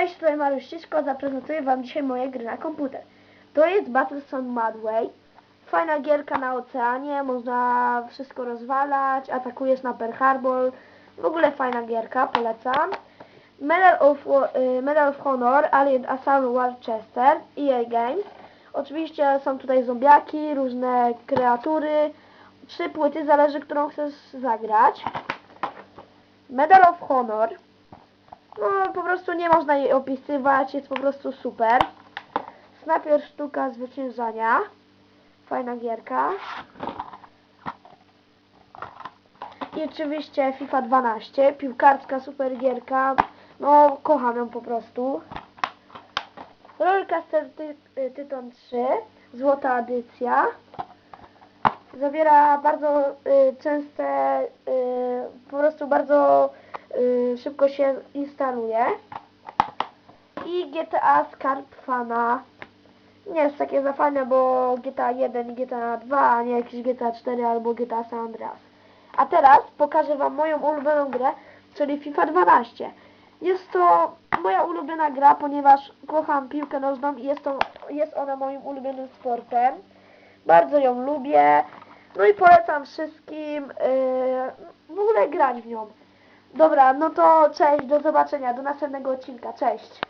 Cześć, tutaj Mariusz Ściszko, zaprezentuję Wam dzisiaj moje gry na komputer. To jest Battlestone Madway. Fajna gierka na oceanie, można wszystko rozwalać, atakujesz na Pearl Harbor. W ogóle fajna gierka, polecam. Medal of, y, Medal of Honor, Alien Assault Worcester, EA Games. Oczywiście są tutaj zombiaki, różne kreatury. Trzy płyty, zależy którą chcesz zagrać. Medal of Honor. No, po prostu nie można jej opisywać, jest po prostu super. Snajper sztuka zwyciężania. Fajna gierka. I oczywiście FIFA 12, piłkarska super gierka. No, kocham ją po prostu. Rollercoaster Ty y, Tyton 3, złota edycja. Zawiera bardzo y, częste, y, po prostu bardzo szybko się instaluje. I GTA Skarb Fana. Nie jest takie za fajne, bo GTA 1 i GTA 2, a nie jakiś GTA 4 albo GTA San Andreas. A teraz pokażę Wam moją ulubioną grę, czyli FIFA 12. Jest to moja ulubiona gra, ponieważ kocham piłkę nożną i jest, to, jest ona moim ulubionym sportem. Bardzo ją lubię. No i polecam wszystkim yy, w ogóle grać w nią. Dobra, no to cześć, do zobaczenia, do następnego odcinka, cześć.